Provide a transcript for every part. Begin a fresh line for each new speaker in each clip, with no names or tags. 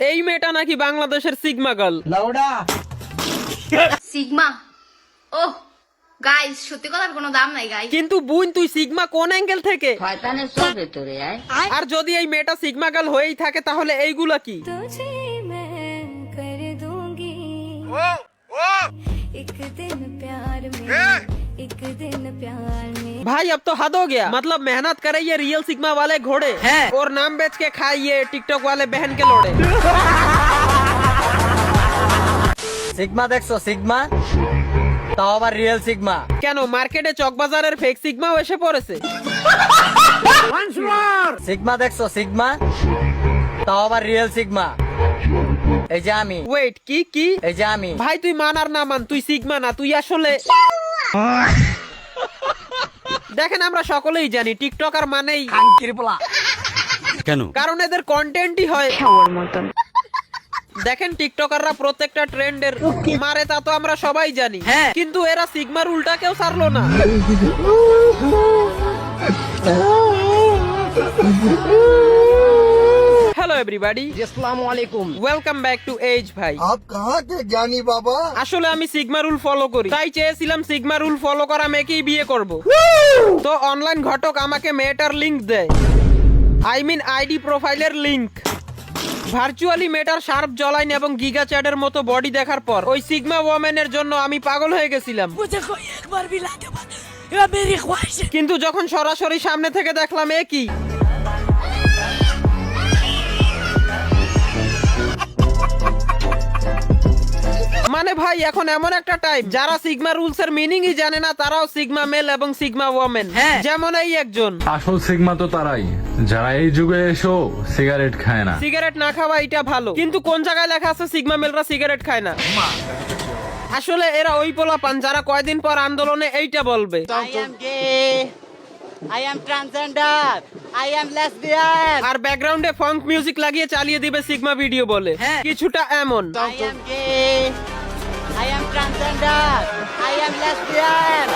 এই মেয়েটা নাকি বাংলাদেশের sigma girl
sigma oh guys সত্যি কথার কোনো দাম নাই গাইস
কিন্তু বুন তুই সিগমা কোন অ্যাঙ্গেল থেকে
শয়তানের সব ভেতরে আয়
আর যদি এই মেয়েটা সিগমা গার্ল হয়েই থাকে তাহলে এইগুলা কি
तुझे मैं कर दूंगी एक दिन प्यार में एक दिन प्यार में
भाई अब तो हद हो गया मतलब मेहनत करे ये रियल सिग्मा वाले घोड़े हैं और नाम बेच के खाए ये टिकटॉक वाले बहन के लोड़े
সিগমা দেখছো সিগমা তাও আবার রিয়েল সিগমা
কেন মার্কেটে চকবাজারের ফেক সিগমাও এসে পড়েছে
সিগমা দেখছো সিগমা তাও আবার রিয়েল সিগমা এই যে আমি
ওয়েট কি কি
এই যে আমি
ভাই তুই মান আর না মান তুই সিগমা না তুই আসলে দেখেন আমরা সকলেই জানি টিকটকার মানেই
কেন?
কারণ এদের কন্টেন্টই হয় দেখেন টিকটকাররা প্রত্যেকটা ট্রেন্ডের মারে তা তো আমরা সবাই জানি। কিন্তু এরা সিগমার উল্টা কেউ সারলো না। হ্যালো এভরিবাডি
আসসালামু আলাইকুম।
ওয়েলকাম ব্যাক টু এজ ভাই।
আপ কাহা কে জানি বাবা?
আসলে আমি সিগমা রুল ফলো করি। তাই চেয়েছিলাম সিগমা রুল ফলো করা মেয়েকেই বিয়ে করব। তো অনলাইন ঘটক আমাকে মেয়েটার লিংক দেয়। আই মিন আইডি প্রোফাইলের লিংক ভার্চুয়ালি মেটার শার্প জলাইন এবং গিগা চ্যাডের মতো বডি দেখার পর ওই সিগমা ওয়ামেনের জন্য আমি পাগল হয়ে গেছিলাম। কিন্তু যখন সরাসরি সামনে থেকে দেখলাম এ কি? মানে ভাই এখন এমন একটা টাইম যারা সিগমা রুলস এর মিনিংই জানে না তারাও সিগমা মেল এবং সিগমা ওয়ামেন যেমন এই একজন।
আসল সিগমা তো তারাই। যারা এই যুগে এসো সিগারেট খায় না।
সিগারেট না খাওয়া এটা ভালো। কিন্তু কোন জায়গায় লেখা আছে সিগমা মেলরা সিগারেট খায় না? আসলে এরা ওই পোলা পান যারা কয়দিন পর আন্দোলনে এইটা বলবে।
I am transgender I am lesbian
আর ব্যাকগ্রাউন্ডে ফঙ্ক মিউজিক লাগিয়ে চালিয়ে দিবে সিগমা ভিডিও বলে। কিছুটা এমন।
I am gay I am transgender I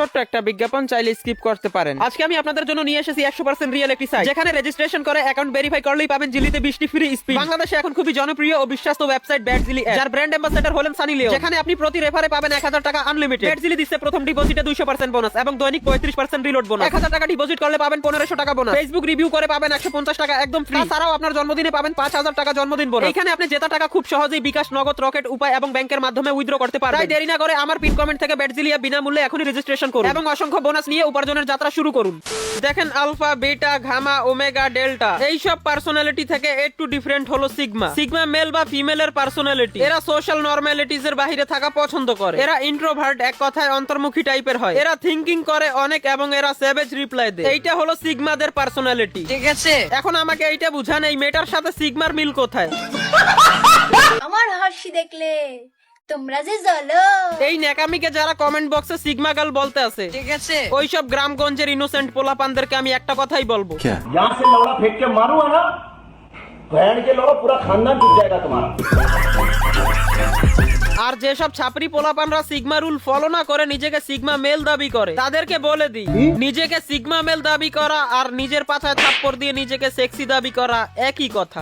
ছোট্ট একটা বিজ্ঞাপন চাইলে স্কিপ করতে পারেন। আজকে আমি আপনাদের জন্য নিয়ে এসেছি একশো পার্সেন্ট রিয়েল একটি সাইট যেখানে রেজিস্ট্রেশন করে অ্যাকাউন্ট ভেরিফাই করলেই পাবেন জিলিতে বৃষ্টি ফ্রি স্পিড বাংলাদেশে এখন খুবই জনপ্রিয় ও বিশ্বস্ত ওয়েবসাইট ব্যাট জিলি যার ব্র্যান্ড অ্যাম্বাসেডার হলেন সানি লিও যেখানে আপনি প্রতি রেফারে পাবেন এক হাজার টাকা আনলিমিটেড ব্যাট জিলি দিচ্ছে প্রথম ডিপোজিটে দুইশো পার্সেন্ট বোনাস এবং দৈনিক পঁয়ত্রিশ পার্সেন্ট রিলোড বোনাস এক হাজার টাকা ডিপোজিট করলে পাবেন পনেরোশো টাকা বোনাস ফেসবুক রিভিউ করে পাবেন একশো পঞ্চাশ টাকা একদম ফ্রি তাছাড়াও আপনার জন্মদিনে পাবেন পাঁচ হাজার টাকা জন্মদিন বোনাস এখানে আপনি জেতা টাকা খুব সহজেই বিকাশ, নগদ, রকেট, উপায় এবং ব্যাংকের মাধ্যমে উইথড্র করতে পারবেন। দেরি না করে আমার পিন কমেন্ট থেকে ব্যাট জিলিয়া বিনামূল্যে এখনই রেজিস্ট্রেশন করুন। এবং অসংখ্য বোনাস নিয়ে উপার্জনের যাত্রা শুরু করুন। দেখেন alpha beta gamma omega delta. এইসব পার্সোনালিটি থেকে একটু ডিফারেন্ট হলো সিগমা সিগমা মেল বা ফিমেলের পার্সোনালিটি এরা সোশ্যাল নর্মালিটিজ এর বাইরে থাকা পছন্দ করে। এরা ইন্ট্রোভার্ট এক কথায় অন্তর্মুখী টাইপের হয়। এরা থিঙ্কিং করে অনেক এবং এরা সেভেজ রিপ্লাই দেয়। এইটা হলো সিগমাদের পার্সোনালিটি ঠিক আছে। এখন আমাকে এইটা বুঝান এই মেটার সাথে সিগমার মিল কোথায়?
আমার হাসি দেখলে তোমরা যে জ্বলো
এই ন্যাকামিকে যারা কমেন্ট বক্সে সিগমা গার্ল বলতে আছে ঠিক আছে ওইসব গ্রামগঞ্জের ইনোসেন্ট পোলাপানদেরকে আমি একটা কথাই বলবো
यहाँ से लौड़ा फेंक के मारूंगा ना बहन के लौड़ा पूरा खानदान डूब जाएगा तुम्हारा
আর যেসব ছাপরি পোলাপানরা সিগমা রুল ফলো না করে নিজেকে সিগমা মেল দাবি করে তাদেরকে বলে দিই নিজেকে সিগমা মেল দাবি করা আর নিজের পাছায় থাপ্পড় দিয়ে নিজেকে সেক্সি দাবি করা একই কথা